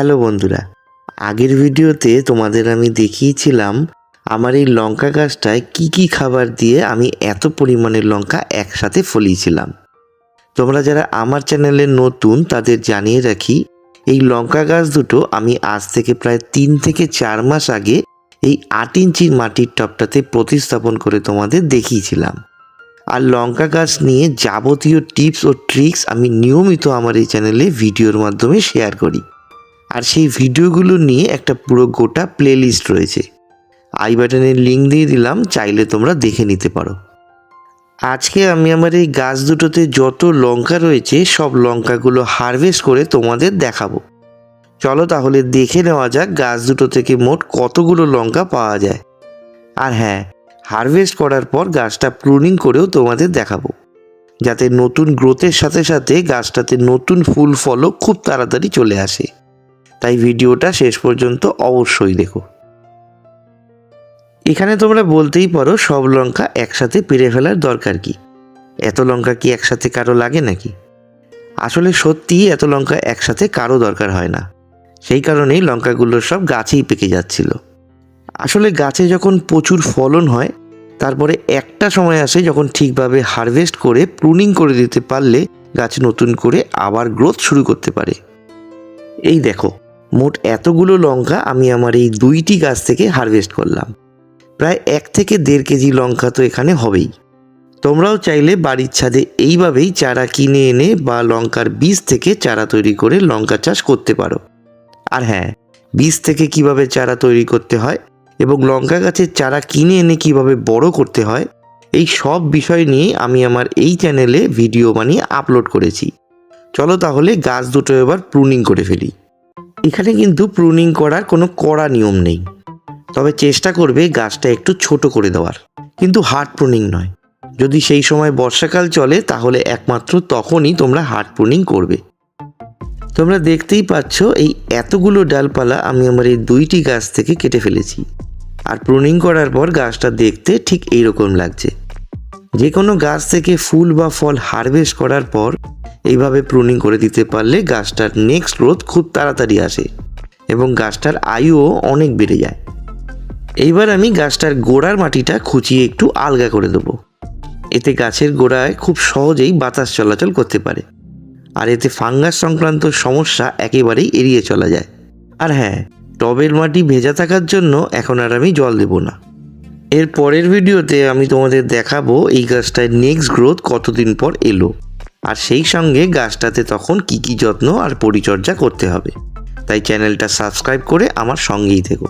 Hello বন্ধুরা, আগের ভিডিওতে তোমাদের আমি দেখিয়েছিলাম আমার এই লঙ্কা গাছটায় কি কি খাবার দিয়ে আমি এত পরিমাণের লঙ্কা একসাথে ফলিয়েছিলাম। তোমরা যারা আমার চ্যানেলে নতুন তাদের জানিয়ে রাখি, এই লঙ্কা গাছ দুটো আমি আজ থেকে প্রায় তিন থেকে চার মাস আগে এই আট ইঞ্চির মাটির টপটাতে প্রতিস্থাপন করে তোমাদের দেখিয়েছিলাম। আর লঙ্কা গাছ নিয়ে যাবতীয় টিপস ও ট্রিক্স আমি নিয়মিত আমার এই চ্যানেলে ভিডিওর মাধ্যমে শেয়ার করি। আর সেই ভিডিওগুলো নিয়ে একটা পুরো গোটা প্লেলিস্ট রয়েছে। আই বাটনের লিঙ্ক দিয়ে দিলাম, চাইলে তোমরা দেখে নিতে পারো। আজকে আমি আমার এই গাছ দুটোতে যত লঙ্কা রয়েছে, সব লঙ্কাগুলো হারভেস্ট করে তোমাদের দেখাবো। চলো তাহলে দেখে নেওয়া যাক গাছ দুটো থেকে মোট কতগুলো লঙ্কা পাওয়া যায়। আর হ্যাঁ হারভেস্ট করার পর গাছটা প্রুনিং করেও তোমাদের দেখাবো। যাতে নতুন গ্রোথের সাথে সাথে গাছটাতে নতুন ফুল ফলও খুব তাড়াতাড়ি চলে আসে। তাই ভিডিওটা শেষ পর্যন্ত অবশ্যই দেখো। এখানে তোমরা বলতেই পারো সব লঙ্কা একসাথে পেরে ফেলার দরকার কি। এত লঙ্কা কি একসাথে কারও লাগে নাকি? আসলে সত্যিই এত লঙ্কা একসাথে কারও দরকার হয় না। সেই কারণেই লঙ্কাগুলো সব গাছেই পেকে যাচ্ছিল। আসলে গাছে যখন প্রচুর ফলন হয়, তারপরে একটা সময় আসে যখন ঠিকভাবে হারভেস্ট করে প্রুনিং করে দিতে পারলে গাছ নতুন করে আবার গ্রোথ শুরু করতে পারে। এই দেখো মোট এতগুলো লঙ্কা আমি আমার এই দুইটি গাছ থেকে হারভেস্ট করলাম। প্রায় এক থেকে দেড় কেজি লঙ্কা তো এখানে হবেই। তোমরাও চাইলে বাড়ির ছাদে এইভাবেই চারা কিনে এনে বা লঙ্কার বীজ থেকে চারা তৈরি করে লঙ্কা চাষ করতে পারো। আর হ্যাঁ বীজ থেকে কীভাবে চারা তৈরি করতে হয় এবং লঙ্কা গাছের চারা কিনে এনে কীভাবে বড় করতে হয়, এই সব বিষয় নিয়ে আমি আমার এই চ্যানেলে ভিডিও বানিয়ে আপলোড করেছি। চলো তাহলে গাছ দুটো এবার প্রুনিং করে ফেলি। এখানে কিন্তু প্রুনিং করার কোনো কড়া নিয়ম নেই। তবে চেষ্টা করবে গাছটা একটু ছোট করে দেওয়ার। কিন্তু হার্ড প্রুনিং নয়। যদি সেই সময় বর্ষাকাল চলে, তাহলে একমাত্র তখনই তোমরা হার্ড প্রুনিং করবে। তোমরা দেখতেই পাচ্ছ, এই এতগুলো ডালপালা আমি আমার এই দুইটি গাছ থেকে কেটে ফেলেছি। আর প্রুনিং করার পর গাছটা দেখতে ঠিক এইরকম লাগছে। যে কোনো গাছ থেকে ফুল বা ফল হারভেস্ট করার পর এইভাবে প্রুনিং করে দিতে পারলে গাছটার নেক্সট গ্রোথ খুব তাড়াতাড়ি আসে এবং গাছটার আয়ুও অনেক বেড়ে যায়। এইবার আমি গাছটার গোড়ার মাটিটা খুঁচিয়ে একটু আলগা করে দেবো। এতে গাছের গোড়ায় খুব সহজেই বাতাস চলাচল করতে পারে। আর এতে ফাঙ্গাস সংক্রান্ত সমস্যা একেবারেই এড়িয়ে চলা যায়। আর হ্যাঁ টবের মাটি ভেজা থাকার জন্য এখন আর আমি জল দেব না। এর পরের ভিডিওতে আমি তোমাদের দেখাবো এই গাছটায় নেক্সট গ্রোথ কতদিন পর এলো। আর সেই সঙ্গে গাছটাতে তখন কি কি যত্ন আর পরিচর্যা করতে হবে। তাই চ্যানেলটা সাবস্ক্রাইব করে আমার সঙ্গেই থেকো।